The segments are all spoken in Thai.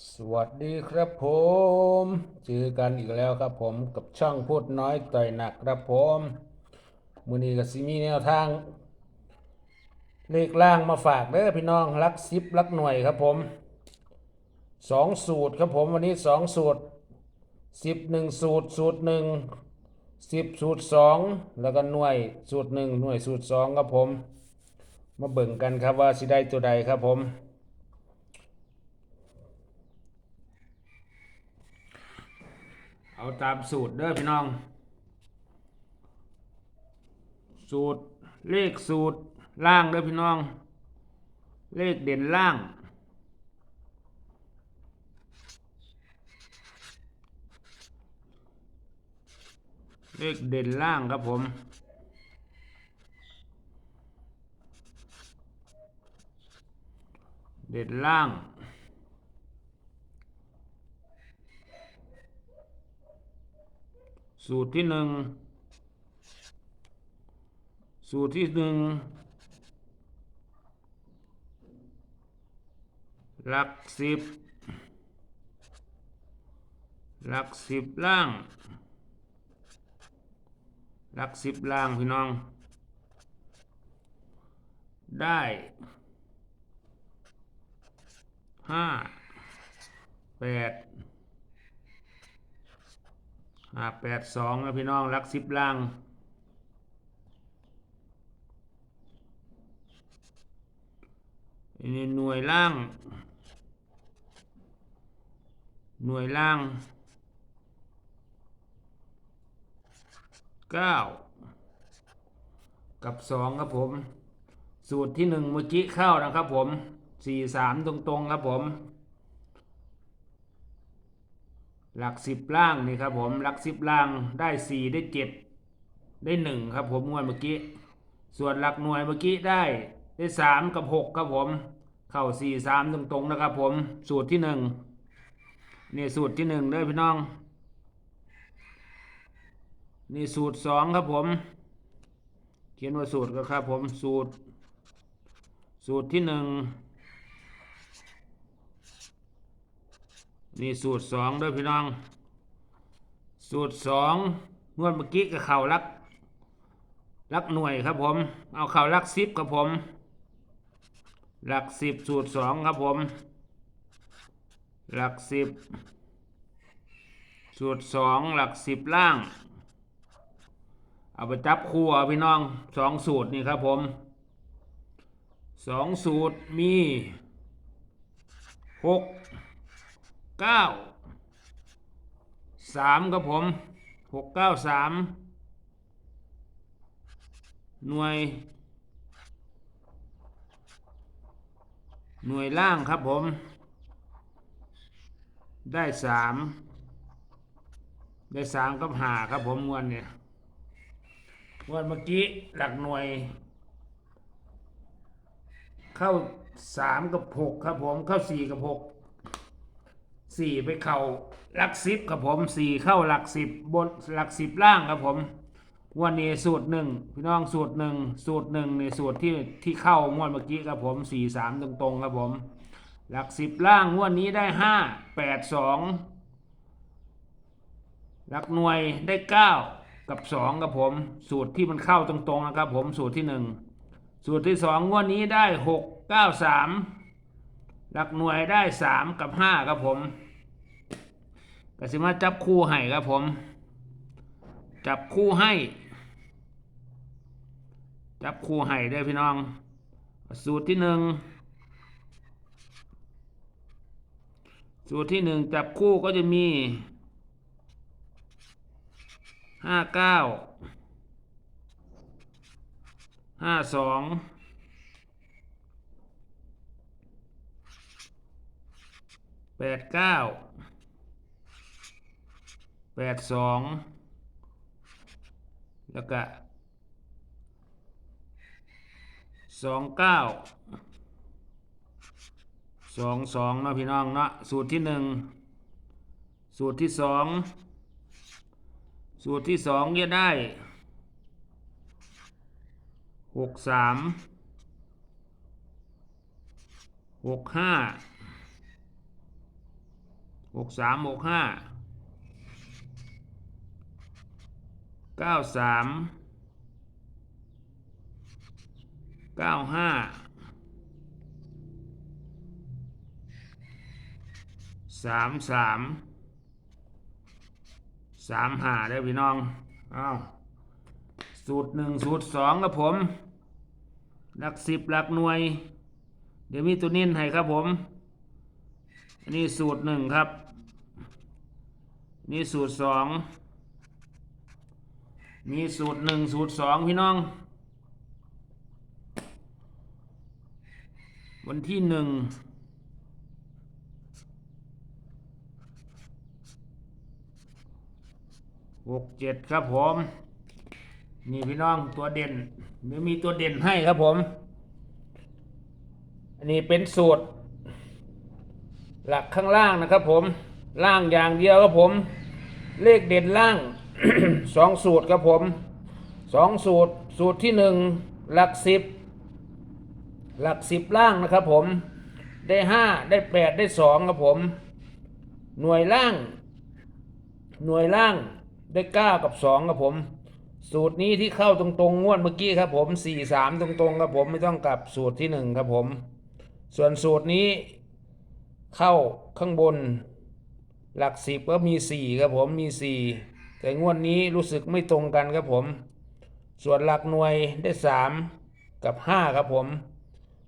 สวัสดีครับผมเจอกันอีกแล้วครับผมกับช่องพูดน้อยต่อยหนักครับผมมือนี้ก็สิมีแนวทาง เลขล่างมาฝากเด้อพี่น้องรักซิปรักหน่วยครับผมสองสูตรครับผมวันนี้สองสูตรสิบหนึ่งสูตรสูตรหนึ่งสิบสูตรสองแล้วก็หน่วยสูตรหนึ่งหน่วยสูตรสองครับผม มาเบิ่งกันครับว่าสิได้ตัวใดครับผม เอาตามสูตรเด้อพี่น้อง สูตรเลขสูตรล่างเด้อพี่น้อง เลขเด่นล่าง เลขเด่นล่างครับผมเด่นล่าง สูตรที่หนึ่งสูตรที่หนึ่งหลักสิบหลักสิบล่าง หลักสิบล่างพี่น้อง ได้ห้าแปด ห้าแปดสองนะพี่น้องรักสิบล่างนนี้หน่วยล่าง หน่วยล่างเก้ากับสองครับผม สูตรที่หนึ่งเมื่อกี้เข้านะครับผมสี่สามตรงๆครับผม หลักสิบล่างนี่ครับผมหลักสิบล่างได้สี่ได้เจ็ดได้หนึ่งครับผมงวดเมื่อกี้ ส่วนหลักหน่วยเมื่อกี้ได้ได้สามกับหกครับผม เข้าสี่สามตรงๆนะครับผมสูตรที่หนึ่งนี่สูตรที่หนึ่งเด้อพี่น้อง นี่สูตรสองครับผม เขียนว่าสูตรก็ครับผมสูตร สูตรที่หนึ่ง นี่สูตรสองด้วยพี่น้อง สูตรสองงวดเมื่อกี้กับเข่ารักรักหน่วยครับผม เอาเข่ารักสิบครับผมหลักสิบสูตรสองครับผม หลักสิบสูตรสองหลักสิบล่าง เอาไปจับคู่เอาพี่น้องสองสูตรนี่ครับผมสองสูตรมีหก เก้าสามครับผมหกเก้าสามหน่วย หน่วยล่างครับผม ได้สามได้สามกับหาครับผมงวนเนี่ยงวนเมื่อกี้หลักหน่วย เข้าสามกับหกครับผม เข้าสี่กับหก สี่ไปเข่าหลักสิบครับผมสี่เข้าหลักสิบบนหลักสิบล่างครับผมวันนี้สูตรหนึ่งพี่น้องสูตรหนึ่งสูตรหนึ่งในสูตรที่ที่เข้างวดเมื่อกี้ครับผมสี่สามตรงๆครับผมหลักสิบล่างงวดนี้ได้ห้าแปดสองหลักหน่วยได้เก้ากับสองครับผมสูตรที่มันเข้าตรงๆนะครับผมสูตรที่หนึ่งสูตรที่สองงวดนี้ได้หกเก้าสาม หลักหน่วยได้สามกับห้าครับผมก็สิมาจับคู่ให้ครับผม จับคู่ให้ จับคู่ให้ได้พี่น้อง สูตรที่หนึ่งสูตรที่หนึ่งจับคู่ก็จะมีห้าเก้าห้าสอง แปดเก้าแปดสองแล้วก็สองเก้าสองสองเนาะพี่น้องเนาะสูตรที่หนึ่งสูตรที่สองสูตรที่สองจะได้หกสามหกห้า หกสามหกห้าเก้าสามเก้าห้าสามสามสามหาได้พี่น้องอ้าวสูตรหนึ่งสูตรสองครับผม หลักสิบหลักหน่วย เดี๋ยวมีตัวนิ่นให้ครับผม นนี้สูตรหนึ่งครับ นี่สูตรสองมีสูตรหนึ่งสูตรสองพี่น้อง วันที่หนึ่งหกเจ็ดครับผม นี่พี่น้องตัวเด่นเดี๋ยวมีตัวเด่นให้ครับผม อันนี้เป็นสูตร หลักข้างล่างนะครับผมล่างอย่างเดียวครับผม เลขเด่นล่างสองสูตรครับผมสองสูตรสูตรที่หนึ่งหลักสิบหลักสิบล่างนะครับผมได้ห้าได้แปดได้สองครับผม หน่วยล่าง หน่วยล่างได้เก้ากับสองครับผม สูตรนี้ที่เข้าตรงๆงวดเมื่อกี้ครับผมสี่สามตรงๆครับผมไม่ต้องกลับสูตรที่หนึ่งครับผม ส่วนสูตรนี้ เข้าข้างบน หลักสิบก็มีสี่ครับผมมีสี่แต่งวดนี้รู้สึกไม่ตรงกันครับผม ส่วนหลักหน่วยได้สามกับห้าครับผม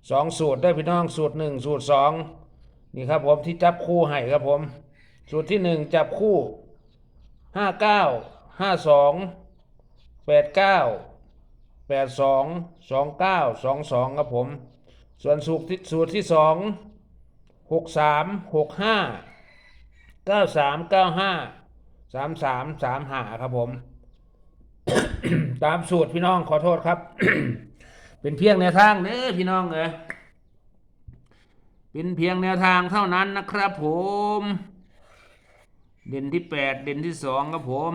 สองสูตรได้พี่น้องสูตรหนึ่งสูตรสองนี่ครับผมที่จับคู่ให้ครับผม สูตรที่หนึ่งจับคู่ห้าเก้าห้าสองแปดเก้าแปดสองสองเก้าสองสองครับผม ส่วนสูตรที่สูตรที่สอง หกสามหกห้าเก้าสามเก้าห้าสามสามสามหาครับผม ตามสูตรพี่น้องขอโทษครับ เป็นเพียงแนวทางเด้อพี่น้องเออเป็นเพียงแนวทางเท่านั้นนะครับผม เด่นที่แปดเด่นที่สองครับผม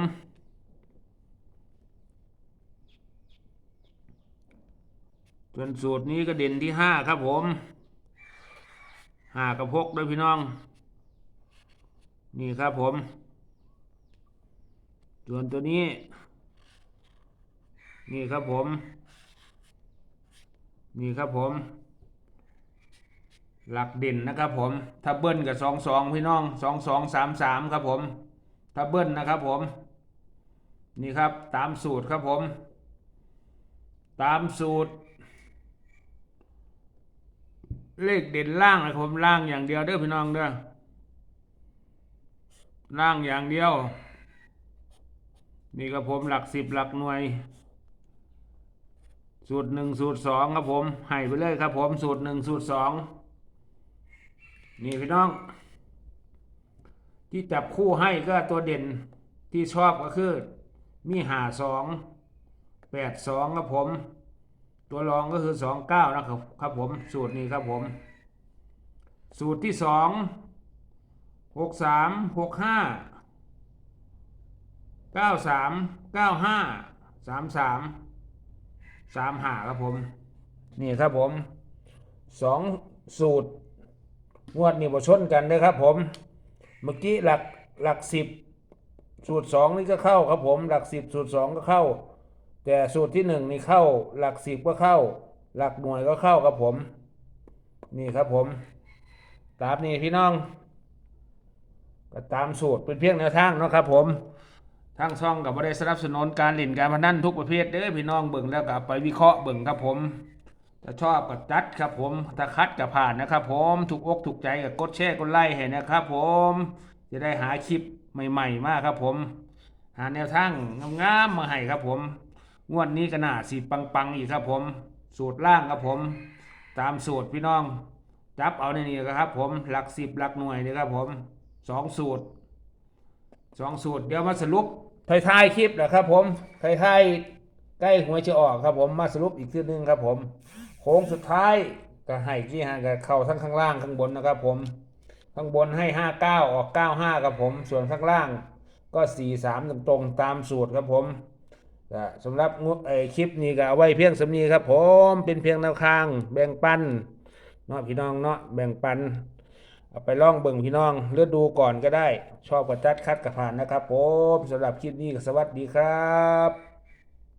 ส่วนสูตรนี้ก็เด่นที่ห้าครับผม ห้ากับหกด้วยพี่น้อง นี่ครับผม ส่วนตัวนี้ นี่ครับผม นี่ครับผม หลักเด่นนะครับผมถ้าเบิ้ลกับสองสองพี่น้องสองสองสามสามครับผมถ้าเบิ้ลนะครับผม นี่ครับตามสูตรครับผม ตามสูตร เลขเด่นล่างนะครับผมล่างอย่างเดียวเด้อพี่น้องเด้อล่างอย่างเดียว นี่ครับผมหลักสิบหลักหน่วย สูตรหนึ่งสูตรสองครับผมให้ไปเลยครับผมสูตรหนึ่งสูตรสองนี่พี่น้อง ที่จับคู่ให้ก็ตัวเด่นที่ชอบก็คือ มีหาสองแปดสองครับผม ตัวรองก็คือสองเก้านะครับครับผมสูตรนี้ครับผม สูตรที่สองหกสามหกห้าเก้าสามเก้าห้าสามสามสามหาครับผม นี่ครับผมสองสูตรงวดนี่บชนกันนะครับผม เมื่อกี้หลักหลักสิบสูตรสองนี่ก็เข้าครับผม หลักสิบสูตรสองก็เข้า แต่สูตรที่หนึ่งนี่เข้าหลักสิบก็เข้า หลักหน่วยก็เข้าครับผม นี่ครับผม ตามนี้พี่น้องก็ตามสูตรเป็นเพียงแนวทางเนาะครับ ผมทางช่องกับบ่ได้สนับสนุนการเล่นการพนันทุกประเภทเด้อพี่น้องเบิ่งแล้วก็ไปวิเคราะห์เบิ่งครับผมถ้าชอบก็จัดครับผมถ้าคัดก็ผ่านนะครับ ผมถูกอกถูกใจก็กดแชร์กดไลค์ให้นะครับ ผมจะได้หาคลิปใหม่ ๆ มากครับผม หาแนวทางงามๆมาให้ครับผม งวดนี้ก็น่าสิปังๆอีกครับผม สูตรล่างครับผม ตามสูตรพี่น้อง จับเอาในนี้ครับผม หลักสิบหลักหน่วยนี่ครับผมสองสูตรสองสูตร เดี๋ยวมาสรุปท้ายๆคลิปนะครับผมท้ายๆใกล้หวยจะออกครับผมมาสรุปอีกทีนึงครับผมโค้งสุดท้ายก็ให้ที่ฮะก็เข้าทั้งข้างล่างข้างบนนะครับผมข้างบนให้ห้าเก้าออกเก้าห้าครับผม ส่วนข้างล่างก็สี่สามตรงๆตามสูตรครับผม ก็สำหรับคลิปนี้ก็เอาไว้เพียงสำนีครับ ผมเป็นเพียงแนวทาง แบ่งปันเนาะพี่น้องเนาะแบ่งปันเอาไปล่องเบิ่งพี่น้องเลือกดูก่อนก็ได้ ชอบกระจัดคัดกระผ่านนะครับ ผมสำหรับคลิปนี้ก็สวัสดีครับ